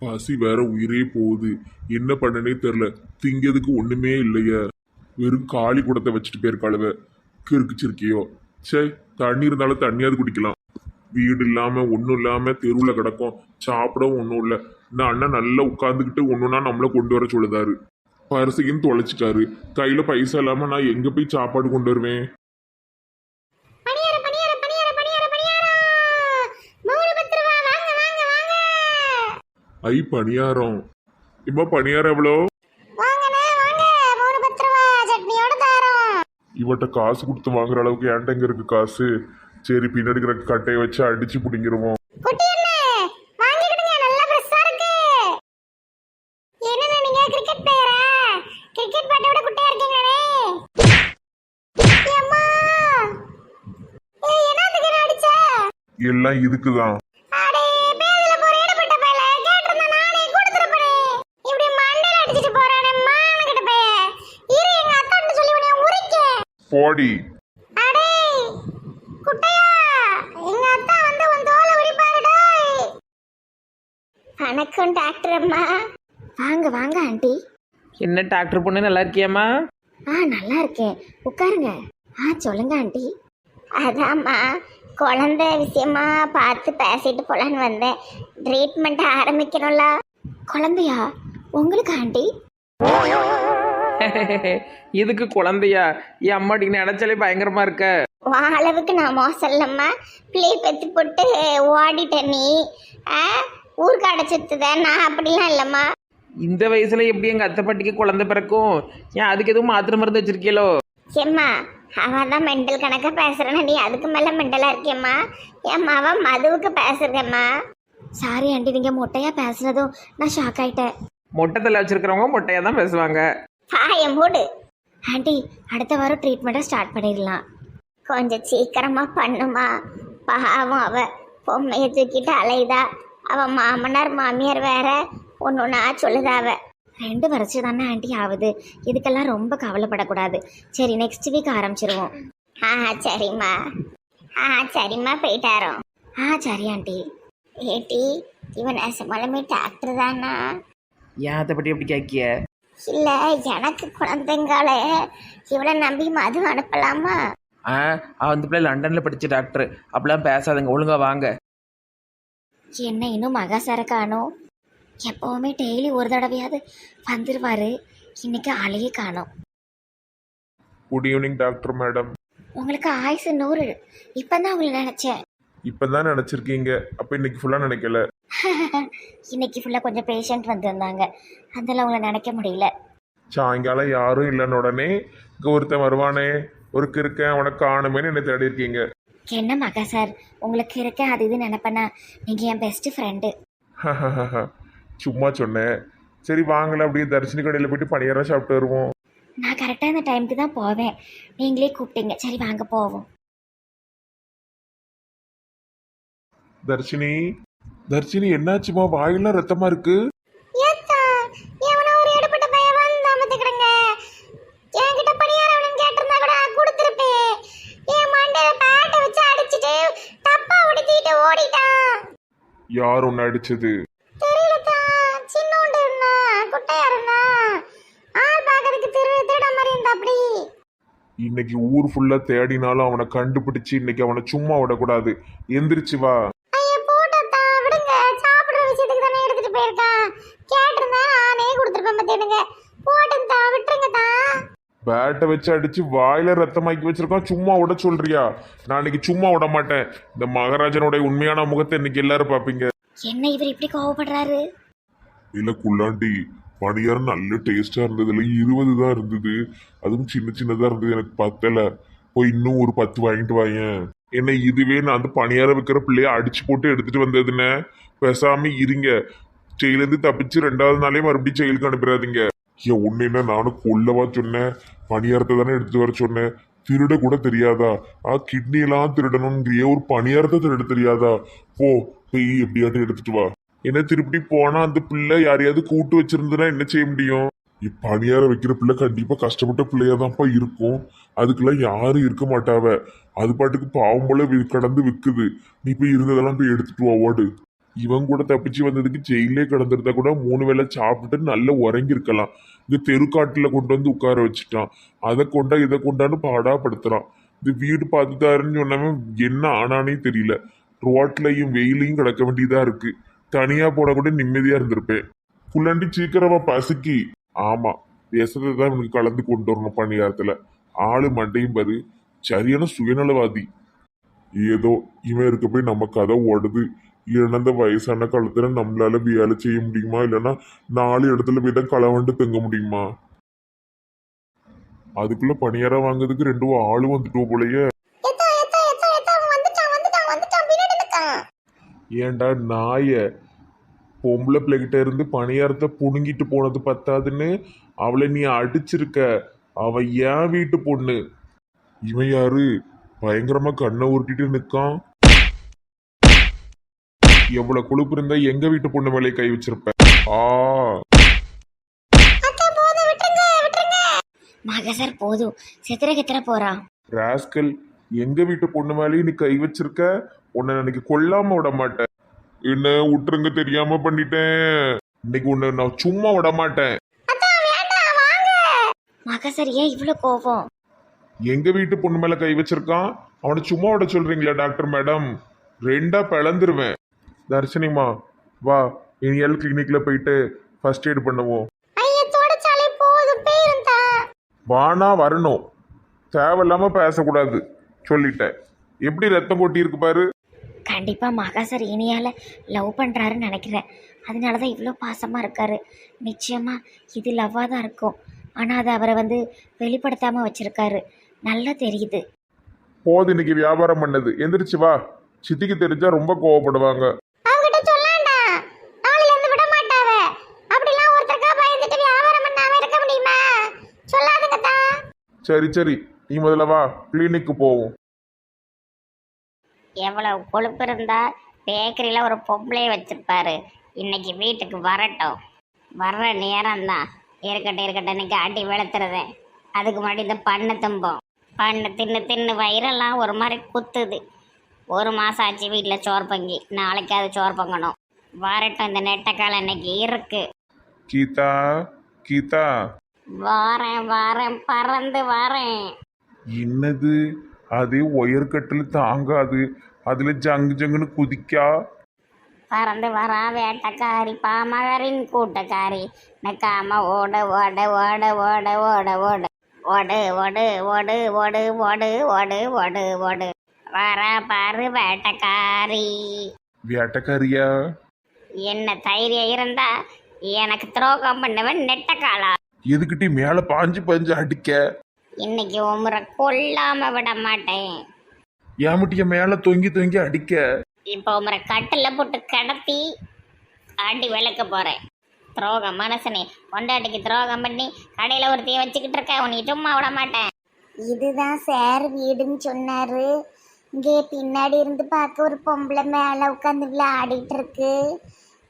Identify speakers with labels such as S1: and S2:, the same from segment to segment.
S1: பசி வேற உயிரே போகுது. என்ன பண்ணனே தெரில. திங்கிறதுக்கு ஒண்ணுமே இல்லையே. வெறும் காளி குடத்தை வச்சுட்டு போயிருக்காளுவ. கிறுக்குச்சிருக்கியோ சே தண்ணி இருந்தாலும் தண்ணியாவது குடிக்கலாம். வீடு இல்லாம ஒன்றும் இல்லாம தெருவில் கிடக்கும். சாப்பிடவும் ஒன்றும் இல்லை. இந்த அண்ணன் நல்லா உட்காந்துக்கிட்டு ஒன்றுனா நம்மளை கொண்டு வர சொல்லுதாரு. பரிசையும் தொலைச்சிட்டாரு. கையில் பைசா இல்லாமல் நான் எங்கே போய் சாப்பாடு கொண்டு வருவேன்
S2: பணியார பணியார பணியார பணியார பணியாரா மூணு பத்து ரூபா வாங்க வாங்க வாங்க
S1: ஐ பணியாரம். இப்போ பணியாரம் எவ்வளோ? இவட்ட காசு கொடுத்து வாங்குற அளவுக்கு ஏன்ட்ட எங்க இருக்கு காசு. சரி பின்னாடி இருக்கிற கட்டையை வச்சு அடிச்சு பிடிங்கிருவோம்.
S2: குட்டி அண்ணே வாங்கிக்கிடுங்க நல்லா ஃப்ரெஷ்ஷா இருக்கு என்னண்ணே நீங்க கிரிக்கெட் பிளேயரா கிரிக்கெட் பேட்டை விட குட்டையா இருக்கீங்களே அம்மா ஏய் என்னத்துக்கு என்ன அடிச்ச
S1: எல்லாம் இதுக்குதான்
S2: அடே பேதுல போற இடப்பட்ட பயல கேட்டிருந்தா நானே கொடுத்துருப்பனே இப்படி மண்டையில அடிச்சிட்டு போறானே மானகிட்ட பைய இரு எங்க அத்தான்னு சொல்லி உன்னை உரிக்க
S1: போடி
S2: அடே குட்டையா எங்க அத்தா வந்து உன் தோலை உரிப்பாரு டேய். வணக்கம் டாக்டர் அம்மா. வாங்க வாங்க ஆண்டி.
S3: என்ன டாக்டர் பொண்ணு நல்லா இருக்கியாம்மா?
S2: ஆ நல்லா இருக்கேன். உட்காருங்க. ஆ சொல்லுங்க ஆண்டி. அதாம்மா குழந்தை விஷயமா பார்த்து பேசிட்டு போலான்னு வந்தேன். ட்ரீட்மெண்ட் ஆரம்பிக்கணும்ல. குழந்தையா உங்களுக்கு ஆண்டி?
S3: இதுக்கு குழந்தையா? என் அம்மாடி நினைச்சாலே பயங்கரமா இருக்க.
S2: அளவுக்கு நான் மோசம் இல்லம்மா பிள்ளை பெத்து போட்டு ஓடிட்டேன் நீ. ஊருக்கு அடைச்சிட்டுத நான் அப்படிலாம் இல்லைம்மா.
S3: இந்த வயசுல எப்படி எங்க அத்தை பாட்டிக்கு குழந்தை பிறக்கும்? ஏன் அதுக்கு எதுவும் மாத்திரை மருந்து வச்சிருக்கீங்களோ
S2: ஏம்மா அவன் தான் மெண்டல் கணக்காக பேசுறேன்னா நீ அதுக்கு மேலே மெண்டலாக இருக்கேம்மா ஏம்மா அவன் மதுவுக்கு பேசுறதேம்மா சாரி ஆண்டி நீங்கள் மொட்டையாக பேசுனதும் நான் ஷாக் ஆயிட்டேன்.
S3: மொட்டை தலை வச்சிருக்கிறவங்க மொட்டையா தான் பேசுவாங்க.
S2: பாயம் போடு. ஆண்டி அடுத்த வாரம் ட்ரீட்மெண்ட்டை ஸ்டார்ட் பண்ணிடலாம். கொஞ்சம் சீக்கிரமாக பண்ணுமா. பாவம் அவ. பொம்மையை தூக்கிட்டு அலையுதா. அவள் மாமனார் மாமியார் வேற. ஒன்று ஒன்றா சொல்லுதா அவ. ரெண்டு வருஷம் தானே ஆண்டி ஆகுது. இதுக்கெல்லாம் ரொம்ப கவலைப்படக்கூடாது. சரி நெக்ஸ்ட் வீக் ஆரம்பிச்சிருவோம். ஆ சரிம்மா. ஆ சரிம்மா போயிட்டாரோம் ஆ சரி ஆண்டி. ஏட்டி இவன் நெசமாலுமே டாக்டர் தானா?
S3: ஏன் அதை பற்றி எப்படி கேட்கிய?
S2: இல்ல எனக்கு குழந்தைங்களே. இவளை நம்பி மது அனுப்பலாமா?
S3: ஆ அந்த பிள்ளை லண்டன்ல படிச்ச டாக்டர் அப்படிலாம் பேசாதுங்க. ஒழுங்கா வாங்க.
S2: என்ன இன்னும் மகாசார காணோம் எப்பவுமே டெய்லி ஒரு தடவையாவது வந்துருவாரு. இன்னைக்கு ஆளையே காணோம்.
S1: குட் ஈவினிங் டாக்டர் மேடம்
S2: உங்களுக்கு ஆயுசு நூறு. இப்பதான் உங்களை நினைச்சேன்.
S1: இப்பதான் நினைச்சிருக்கீங்க. அப்ப இன்னைக்கு ஃபுல்லா நினைக்கல.
S2: இன்னைக்கு ஃபுல்லா கொஞ்சம் பேஷண்ட் வந்திருந்தாங்க. அதெல்லாம் உங்களை நினைக்க முடியல.
S1: சாயங்காலம் யாரும் இல்லைன்னு உடனே இங்க ஒருத்தன் வருவானே ஒரு கிறுக்கன் அவனை காணுமேன்னு என்னை தேடி இருக்கீங்க.
S2: என்ன மகா சார்? உங்களுக்கு இருக்க அது இது நினைப்பேனா? நீங்க என் பெஸ்ட் ஃப்ரெண்டு
S1: சும்மா சொன்னேன். சரி வாங்கல அப்படியே தரிசனி கடையில் போயிட்டு பணியாரம் சாப்பிட்டு வருவோம்.
S2: நான் கரெக்டாக இந்த டைமுக்கு தான் போவேன். நீங்களே கூப்பிட்டீங்க. சரி வாங்க போவோம்.
S1: தர்ஷினி? தர்ஷினி என்னாச்சுமா வாயெல்லாம் ரத்தமா இருக்கு. யார் ஒன்று அடிச்சது? இன்னைக்கு ஊர் ஃபுல்லா தேடினாலும் அவனை கண்டுபிடிச்சு இன்னைக்கு அவனை சும்மா விடக்கூடாது. எந்திரிச்சு வா.
S2: பார்த்தேனுங்க போட்டேன்தா விட்டுருங்கத்தா
S1: பேட்டை வச்சு அடிச்சு வாயில ரத்தமாக்கி வச்சிருக்கான் சும்மா விட சொல்றியா? நான் இன்னைக்கு சும்மா விட மாட்டேன். இந்த மகாராஜனுடைய உண்மையான முகத்தை இன்னைக்கு எல்லாரும் பாப்பீங்க
S2: என்ன இவர் இப்படி கோவப்படுறாரு?
S1: இல்ல குள்ளாண்டி பணியாரம் நல்ல டேஸ்டா இருந்ததுல இருபது தான் இருந்தது. அதுவும் சின்ன சின்னதா இருந்தது. எனக்கு பத்தல. போய் இன்னும் ஒரு பத்து வாங்கிட்டு வாயேன். என்ன இதுவே நான் அந்த பணியாரம் வைக்கிற பிள்ளைய அடிச்சு போட்டு எடுத்துட்டு வந்ததுன்னு பேசாம இருங்க. ஜெயிலேருந்து தப்பிச்சு ரெண்டாவது நாளே மறுபடியும் ஜெயிலுக்கு அனுப்பிடாதீங்க ஏன் ஒண்ணு என்ன நானும் கொல்லவா சொன்னேன்? பணியாரத்தை தானே எடுத்து வர சொன்னேன்? திருட கூட தெரியாதா? ஆ கிட்னி எல்லாம் திருடணுங்கிறிய ஒரு பணியாரத்தை திருட தெரியாதா? போ போய் எப்படியாட்டும் எடுத்துட்டு வா. என்ன திருப்பி போனா அந்த பிள்ளை யாரையாவது கூட்டு வச்சிருந்தனா என்ன செய்ய முடியும்? இப்ப பணியார வைக்கிற பிள்ளை கண்டிப்பா கஷ்டப்பட்ட பிள்ளையா தான்ப்பா இருக்கும். அதுக்கெல்லாம் யாரும் இருக்க மாட்டாவ. அது பாட்டுக்கு பாவம் போல கடந்து விற்குது நீ போய் இருந்ததெல்லாம் போய் எடுத்துட்டு வா ஓடு. இவன் கூட தப்பிச்சு வந்ததுக்கு ஜெயிலே கிடந்திருந்தா கூட மூணு வேளை சாப்பிட்டுட்டு நல்லா உறங்கியிருக்கலாம். இந்த தெருக்காட்டில் கொண்டு வந்து உட்கார வச்சுட்டான். அதை கொண்டா இதை கொண்டான்னு பாடாப்படுத்துகிறான் இந்த வீடு பார்த்துட்டாருன்னு சொன்னவன் என்ன ஆனானே தெரியல. ரோட்லையும் வெயிலையும் கிடக்க வேண்டியதா இருக்கு. தனியாக போனால் கூட நிம்மதியாக இருந்திருப்பேன். புல்லாண்டி சீக்கிரமா பசுக்கி. ஆமாம் விஷத்தை தான் இவனுக்கு கலந்து கொண்டு வரணும் பணியாரத்தில். ஆளு மண்டையும் பாரு. சரியான சுயநலவாதி. ஏதோ இவன் இருக்க போய் நம்ம கதை ஓடுது. இல்லைன்னா இந்த வயசான காலத்துல நம்மளால வேலை செய்ய முடியுமா? இல்லைன்னா நாலு இடத்துல போய் தான் களவண்டு தங்க முடியுமா? அதுக்குள்ள பணியாரம் வாங்குறதுக்கு ரெண்டு ஆளு வந்துட்டோ போலயே. ஏன்டா நாய? பொம்பளை பிள்ளைகிட்ட இருந்து பணியாரத்தை புடுங்கிட்டு போனது பத்தாதுன்னு அவளை நீ அடிச்சிருக்க. அவ ஏன் வீட்டு பொண்ணு? இவன் யாரு? பயங்கரமா கண்ணை உருட்டிட்டு நிக்கான். எவ்வளவு கொழுப்பு இருந்தா எங்க வீட்டு பொண்ணு மேலே கை வச்சிருப்ப? ஆ.
S2: மகசர் போதும். செத்துற கித்துற போறான்
S1: ராஸ்கல் எங்க வீட்டு பொண்ணு மேலேயும் நீ கை வச்சிருக்க? உன்னை இன்னைக்கு கொல்லாம விட மாட்டேன். என்ன விட்டுருங்க தெரியாம பண்ணிட்டேன். இன்னைக்கு உன்னை நான் சும்மா விட மாட்டேன்.
S2: மகசர் ஏன் இவ்வளோ கோபம்?
S1: எங்க வீட்டு பொண்ணு மேல கை வச்சிருக்கான்? அவனை சும்மா விட சொல்றீங்களா டாக்டர் மேடம். ரெண்டா பிளந்துருவேன். தர்ஷினிமா வா இனியால் கிளினிக்ல போயிட்டு ஃபர்ஸ்ட் எய்ட் பண்ணுவோம். வானா வரணும். தேவையில்லாம பேசக்கூடாது சொல்லிட்டேன். எப்படி ரத்தம் கொட்டி இருக்கு பாரு.
S2: கண்டிப்பா மகசர் இனியால லவ் பண்றாருன்னு நினைக்கிறேன். அதனால தான் இவ்வளோ பாசமா இருக்காரு. நிச்சயமா இது லவ்வாக தான் இருக்கும். ஆனால் அதை அவரை வந்து வெளிப்படுத்தாம வச்சிருக்காரு. நல்லா தெரியுது.
S1: போது இன்னைக்கு வியாபாரம் பண்ணது. எந்திரிச்சு வா. சித்திக்கு தெரிஞ்சா ரொம்ப கோவப்படுவாங்க
S2: அவகிட்ட சொல்லாண்டா நாளைல இருந்து விட மாட்டாவ அப்படிலாம் ஒருத்தருக்கா பயந்துட்டு வியாபாரம் பண்ணாம இருக்க முடியுமா சொல்லாதுங்க தான்
S1: சரி சரி. நீ முதல்ல வா. கிளினிக்கு போவோம்.
S4: எவ்வளவு கொழுப்பு இருந்தா பேக்கரியில் ஒரு பொம்பளையை வச்சிருப்பாரு. இன்னைக்கு வீட்டுக்கு வரட்டும். வர்ற நேரம் தான் இருக்கட்டும் இருக்கட்டும். இன்னைக்கு அடி வெளுத்துறது அதுக்கு முன்னாடி இந்த பண்ணு தும்போம். பண்ணு தின்னு தின்னு வயிறெல்லாம் ஒரு மாதிரி குத்துது. ஒரு மாதம் ஆச்சு வீட்டில் சோறு பொங்கி. நாளைக்கு அது சோறு பொங்கணும். வரட்டும் இந்த நெட்டக்காலம் இன்னைக்கு இருக்கு.
S1: கீதா கீதா.
S4: வாரேன் வாரேன் பறந்து வாரேன்.
S1: என்னது? அது ஒயர்கட்டில் தாங்காது. அதுல ஜங்கு ஜங்குன்னு குதிக்கா?
S4: பறந்து வரா வேட்டக்காரி பாமகரின் கூட்டக்காரி. நக்காம ஓட ஓட ஓட ஓட ஓட ஓட. ஓடு ஓடு ஓடு ஓடு ஓடு ஓடு ஓடு ஓடு. வர பாரு வேட்டக்காரி.
S1: வேட்டக்காரியா?
S4: என்ன தைரியம் இருந்தா எனக்கு துரோகம் பண்ணவன் நெட்டக்காலா.
S1: எதுக்கிட்டி மேல பாஞ்சு பாஞ்சு அடிக்க.
S4: இன்னைக்கு உமரை கொல்லாம விட மாட்டேன்.
S1: ஏமிட்டிய மேல தொங்கி தொங்கி அடிக்க.
S4: இப்போ உமரை கட்டில் போட்டு கடத்தி ஆண்டி விளக்க போறேன். துரோகம் மனசனே பொண்டாட்டிக்கு துரோகம் பண்ணி கடையில் ஒருத்தைய வச்சுக்கிட்டு இருக்க உன்னை சும்மா விட மாட்டேன்.
S2: இதுதான் சார் வீடுன்னு சொன்னாரு. இங்கே பின்னாடி இருந்து பார்க்க ஒரு பொம்பளை மேலே உட்காந்து விளையாடிட்டு இருக்கு.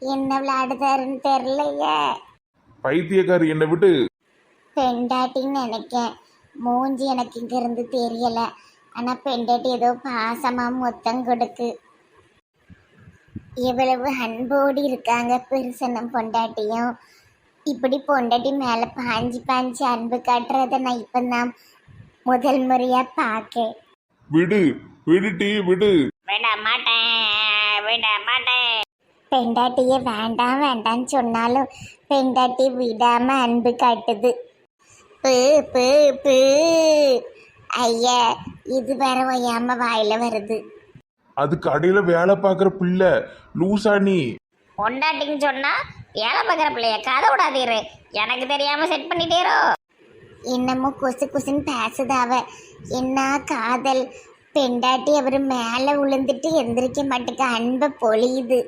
S2: என்ன விளையாடுதாருன்னு தெரியலையே.
S1: பைத்தியக்காரி என்னை விட்டு
S2: பெண்டாட்டின்னு நினைக்கேன். மூஞ்சி எனக்கு இங்க இருந்து தெரியல. ஆனா பெண்டாட்டி ஏதோ பாசமா மொத்தம் கொடுக்கு. எவ்வளவு அன்போடு இருக்காங்க பெருசனும் பொண்டாட்டியும். இப்படி பொண்டாட்டி மேல பாஞ்சு பாஞ்சு அன்பு காட்டுறத நான் இப்பதான் முதல் முறையா பார்க்கேன்.
S1: விடு விடுட்டி விடு.
S4: விட மாட்டேன் விட மாட்டேன்
S2: பெண்டாட்டியே வேண்டாம் வேண்டாம்னு சொன்னாலும் பெண்டாட்டி விடாம அன்பு காட்டுது பு பு பு ஐயா இது வேற ஒய்யாம வாயில வருது
S1: அது கடையில வேலை பார்க்குற பிள்ளை லூசா நீ
S4: பொண்டாட்டின்னு சொன்னா ஏழை பார்க்குற பிள்ளைய கதை விடாதீரு எனக்கு தெரியாம செட் பண்ணிட்டீரோ
S2: என்னமோ குசு குசுன்னு பேசுதாவ என்ன காதல் பெண்டாட்டி அவர் மேல விழுந்துட்டு எந்திரிக்க மாட்டேங்க அன்பை பொழியுது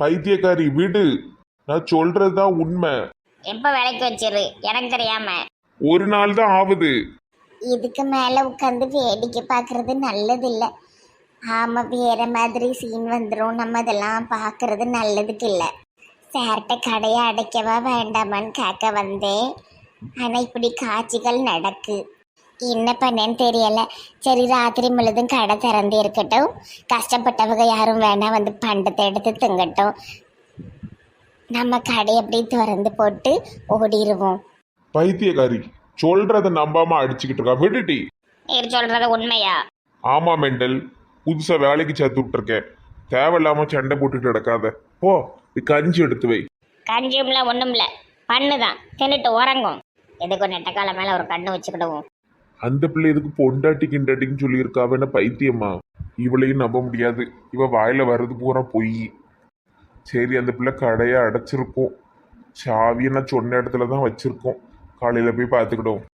S1: பைத்தியக்காரி விடு. நான் சொல்றதுதான் உண்மை.
S4: எப்போ வேலைக்கு வச்சிரு? எனக்கு தெரியாம.
S1: ஒரு நாள் தான் ஆகுது
S2: இதுக்கு மேல உட்காந்து வேடிக்கை பார்க்கறது நல்லது இல்லை ஆமா வேற மாதிரி சீன் வந்துடும் நம்ம அதெல்லாம் பார்க்கறது நல்லதுக்கு இல்லை. சார்கிட்ட கடையை அடைக்கவா வேண்டாமான்னு கேட்க வந்தேன். ஆனா இப்படி காட்சிகள் நடக்கு. என்ன பண்ணேன்னு தெரியல. சரி ராத்திரி முழுதும் கடை திறந்து இருக்கட்டும். கஷ்டப்பட்டவங்க யாரும் வேணா வந்து பண்டத்தை எடுத்து திங்கட்டும். நம்ம கடை அப்படி திறந்து போட்டு ஓடிடுவோம்
S1: பைத்தியக்காரி சொல்றத நம்பாம அடிச்சுக்கிட்டு இருக்கா? விடுட்டி
S4: நீர் சொல்றது உண்மையா?
S1: ஆமா மெண்டல். புதுசா வேலைக்கு சேர்த்து விட்டுருக்கேன். தேவையில்லாம சண்டை போட்டுட்டு கிடக்காத. போ போய் கஞ்சி எடுத்து வை.
S4: கஞ்சியும்ல ஒண்ணும்ல. பண்ணுதான் தின்னுட்டு உறங்கும். எதுக்கும் நெட்டக்கால மேல ஒரு கண்ணு வச்சுக்கிடுவோம்?
S1: அந்த பிள்ளை எதுக்கு பொண்டாட்டி கிண்டாட்டின்னு சொல்லியிருக்காவ என்ன பைத்தியமா? இவளையும் நம்ப முடியாது. இவ வாயில வர்றது பூரா பொய். சரி அந்த பிள்ளை கடையை அடைச்சிருக்கோம். சாவியை நான் சொன்ன இடத்துல தான் வச்சிருக்கோம். காலையில் போய் பார்த்துக்கிடுவோம்.